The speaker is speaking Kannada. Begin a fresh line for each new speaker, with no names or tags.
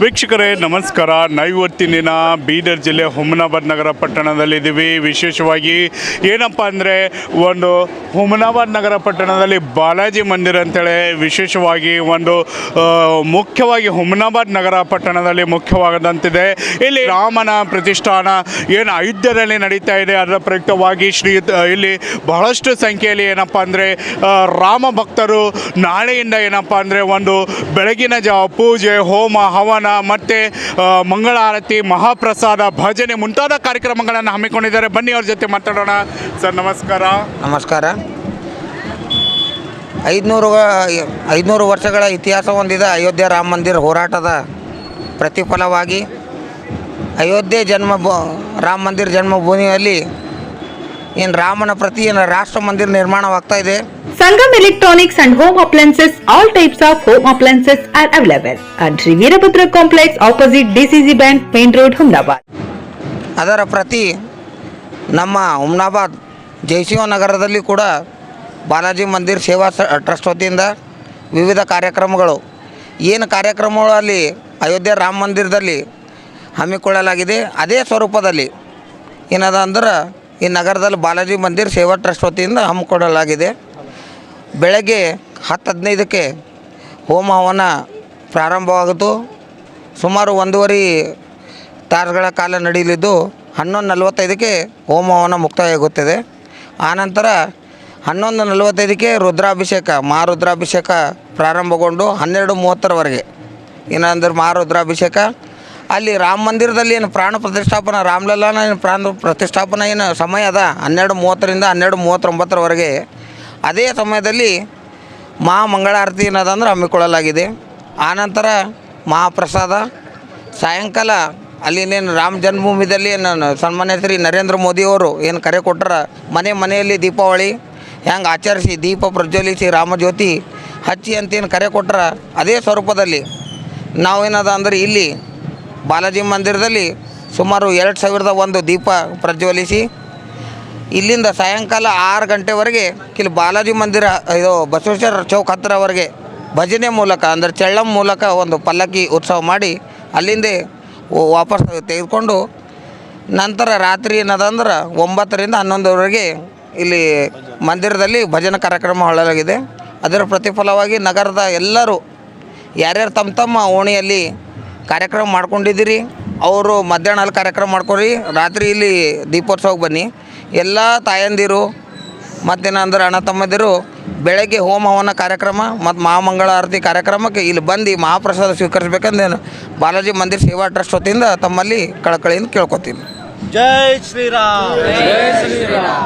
ವೀಕ್ಷಕರೇ, ನಮಸ್ಕಾರ. ನೈವತ್ತಿನ ಬೀದರ್ ಜಿಲ್ಲೆ ಹುಮನಾಬಾದ್ ನಗರ ಪಟ್ಟಣದಲ್ಲಿದ್ದೀವಿ. ವಿಶೇಷವಾಗಿ ಏನಪ್ಪ ಅಂದರೆ, ಒಂದು ಹುಮನಾಬಾದ್ ನಗರ ಪಟ್ಟಣದಲ್ಲಿ ಬಾಲಾಜಿ ಮಂದಿರ ಅಂತೇಳಿ ವಿಶೇಷವಾಗಿ ಒಂದು ಮುಖ್ಯವಾಗಿ ಹುಮನಾಬಾದ್ ನಗರ ಪಟ್ಟಣದಲ್ಲಿ ಮುಖ್ಯವಾದಂತಿದೆ. ಇಲ್ಲಿ ರಾಮನ ಪ್ರತಿಷ್ಠಾನ ಏನು ಅಯೋಧ್ಯದಲ್ಲಿ ನಡೀತಾ ಇದೆ, ಅದರ ಪ್ರಯುಕ್ತವಾಗಿ ಶ್ರೀ, ಇಲ್ಲಿ ಬಹಳಷ್ಟು ಸಂಖ್ಯೆಯಲ್ಲಿ ಏನಪ್ಪ ಅಂದರೆ ರಾಮ ಭಕ್ತರು ನಾಳೆಯಿಂದ ಏನಪ್ಪ ಅಂದರೆ ಒಂದು ಬೆಳಗಿನ ಜಾವ ಪೂಜೆ, ಹೋಮ, ಹವನ ಮತ್ತು ಮಂಗಳಾರತಿ, ಮಹಾಪ್ರಸಾದ, ಭಜನೆ ಮುಂತಾದ ಕಾರ್ಯಕ್ರಮಗಳನ್ನು ಹಮ್ಮಿಕೊಂಡಿದ್ದಾರೆ. ಬನ್ನಿ ಅವ್ರ ಜೊತೆ ಮಾತಾಡೋಣ. ಸರ್, ನಮಸ್ಕಾರ.
ನಮಸ್ಕಾರ. ಐದುನೂರು ಐದುನೂರು ವರ್ಷಗಳ ಇತಿಹಾಸ ಹೊಂದಿದ ಅಯೋಧ್ಯೆ ರಾಮ ಮಂದಿರ ಹೋರಾಟದ ಪ್ರತಿಫಲವಾಗಿ ಅಯೋಧ್ಯೆ ಜನ್ಮ ರಾಮ ಮಂದಿರ ಜನ್ಮಭೂಮಿಯಲ್ಲಿ ಏನು ರಾಮನ ಪ್ರತಿ ಏನು ರಾಷ್ಟ್ರ ಮಂದಿರ ನಿರ್ಮಾಣವಾಗ್ತಾ ಇದೆ.
Sangam electronics and home appliances all types of home appliances are available at Shri Veerabhadra Complex opposite DCC Bank, Main Road, Humnabad
ಅದರ ಪ್ರತಿ ನಮ್ಮ ಹುಮ್ನಾಬಾದ್ ಜೈಸಿಂಹ ನಗರದಲ್ಲಿ ಕೂಡ ಬಾಲಾಜಿ ಮಂದಿರ್ ಸೇವಾ ಟ್ರಸ್ಟ್ ವತಿಯಿಂದ ವಿವಿಧ ಕಾರ್ಯಕ್ರಮಗಳು. ಏನು ಕಾರ್ಯಕ್ರಮಗಳು ಅಲ್ಲಿ? ಅಯೋಧ್ಯೆ ರಾಮ ಮಂದಿರದಲ್ಲಿ ಹಮ್ಮಿಕೊಳ್ಳಲಾಗಿದೆ. ಅದೇ ಸ್ವರೂಪದಲ್ಲಿ. ಏನದ ಅಂದ್ರೆ ಈ ನಗರದಲ್ಲಿ ಬಾಲಾಜಿ ಮಂದಿರ್ ಸೇವಾ ಟ್ರಸ್ಟ್ ವತಿಯಿಂದ ಹಮ್ಮಿಕೊಡಲಾಗಿದೆ ಬೆಳಗ್ಗೆ ಹತ್ತು ಹದಿನೈದಕ್ಕೆ ಹೋಮ ಹವನ ಪ್ರಾರಂಭವಾಗುತ್ತು. ಸುಮಾರು ಒಂದೂವರೆ ತಾಸುಗಳ ಕಾಲ ನಡೆಯಲಿದ್ದು, ಹನ್ನೊಂದು ನಲವತ್ತೈದಕ್ಕೆ ಹೋಮ ಹವನ ಮುಕ್ತಾಯಗೊಳ್ಳುತ್ತದೆ ಆನಂತರ ಹನ್ನೊಂದು ನಲವತ್ತೈದಕ್ಕೆ ರುದ್ರಾಭಿಷೇಕ, ಮಹಾರುದ್ರಾಭಿಷೇಕ ಪ್ರಾರಂಭಗೊಂಡು ಹನ್ನೆರಡು ಮೂವತ್ತರವರೆಗೆ. ಏನಂದ್ರೆ ಮಹಾರುದ್ರಾಭಿಷೇಕ ಅಲ್ಲಿ ರಾಮ ಮಂದಿರದಲ್ಲಿ ಏನು ಪ್ರಾಣ ಪ್ರತಿಷ್ಠಾಪನಾ ರಾಮಲಲ್ಲಾನ ಏನು ಪ್ರಾಣ ಪ್ರತಿಷ್ಠಾಪನಾ ಏನು ಸಮಯ ಅದ? ಹನ್ನೆರಡು ಮೂವತ್ತರಿಂದ ಹನ್ನೆರಡು ಮೂವತ್ತೊಂಬತ್ತರವರೆಗೆ. ಅದೇ ಸಮಯದಲ್ಲಿ ಮಹಾ ಮಂಗಳಾರತಿ ಏನದಂದ್ರೆ ಹಮ್ಮಿಕೊಳ್ಳಲಾಗಿದೆ. ಆನಂತರ ಮಹಾಪ್ರಸಾದ. ಸಾಯಂಕಾಲ ಅಲ್ಲಿನೇನು ರಾಮ ಜನ್ಮಭೂಮಿದಲ್ಲಿ ಏನು ಸನ್ಮಾನ್ಯ ಶ್ರೀ ನರೇಂದ್ರ ಮೋದಿಯವರು ಏನು ಕರೆ ಕೊಟ್ಟರ? ಮನೆ ಮನೆಯಲ್ಲಿ ದೀಪಾವಳಿ ಹೆಂಗೆ ಆಚರಿಸಿ ದೀಪ ಪ್ರಜ್ವಲಿಸಿ ರಾಮಜ್ಯೋತಿ ಹಚ್ಚಿ ಅಂತೇನು ಕರೆ ಕೊಟ್ಟರ? ಅದೇ ಸ್ವರೂಪದಲ್ಲಿ. ನಾವೇನದ ಅಂದ್ರೆ ಇಲ್ಲಿ ಬಾಲಾಜಿ ಮಂದಿರದಲ್ಲಿ ಸುಮಾರು ಎರಡು ಸಾವಿರದ ಒಂದು ದೀಪ ಪ್ರಜ್ವಲಿಸಿ, ಇಲ್ಲಿಂದ ಸಾಯಂಕಾಲ ಆರು ಗಂಟೆವರೆಗೆ ಇಲ್ಲಿ ಬಾಲಾಜಿ ಮಂದಿರ, ಇದು ಬಸವೇಶ್ವರ ಚೌಕ್ ಹತ್ತಿರವರೆಗೆ ಭಜನೆ ಮೂಲಕ, ಅಂದರೆ ಚಳ್ಳಂ ಮೂಲಕ ಒಂದು ಪಲ್ಲಕ್ಕಿ ಉತ್ಸವ ಮಾಡಿ ಅಲ್ಲಿಂದ ವಾಪಸ್ ತೆಗೆದುಕೊಂಡು, ನಂತರ ರಾತ್ರಿ ಏನದಂದ್ರೆ ಒಂಬತ್ತರಿಂದ ಹನ್ನೊಂದರವರೆಗೆ ಇಲ್ಲಿ ಮಂದಿರದಲ್ಲಿ ಭಜನೆ ಕಾರ್ಯಕ್ರಮ ಹೊಳಲಾಗಿದೆ ಅದರ ಪ್ರತಿಫಲವಾಗಿ ನಗರದ ಎಲ್ಲರೂ ಯಾರ್ಯಾರು ತಮ್ಮ ತಮ್ಮ ಓಣಿಯಲ್ಲಿ ಕಾರ್ಯಕ್ರಮ ಮಾಡ್ಕೊಂಡಿದ್ದೀರಿ. ಅವರು ಮಧ್ಯಾಹ್ನ ಅಲ್ಲಿ ಕಾರ್ಯಕ್ರಮ ಮಾಡ್ಕೊರಿ ರಾತ್ರಿ ಇಲ್ಲಿ ದೀಪೋತ್ಸವಕ್ಕೆ ಬನ್ನಿ. ಎಲ್ಲ ತಾಯಂದಿರು ಮತ್ತೇನಂದ್ರೆ ಅಣ್ಣ ತಮ್ಮದಿರು ಬೆಳಗ್ಗೆ ಹೋಮ ಹವನ ಕಾರ್ಯಕ್ರಮ ಮತ್ತು ಮಹಾಮಂಗಳಾರತಿ ಕಾರ್ಯಕ್ರಮಕ್ಕೆ ಇಲ್ಲಿ ಬಂದು ಮಹಾಪ್ರಸಾದ ಸ್ವೀಕರಿಸಬೇಕಂದೇನು ಬಾಲಾಜಿ ಮಂದಿರ್ ಸೇವಾ ಟ್ರಸ್ಟ್ ವತಿಯಿಂದ ತಮ್ಮಲ್ಲಿ ಕಳಕಳಿಯಿಂದ ಕೇಳ್ಕೊತೀನಿ.
ಜೈ ಶ್ರೀರಾಮ್.
ಜೈ ಶ್ರೀರಾಮ್.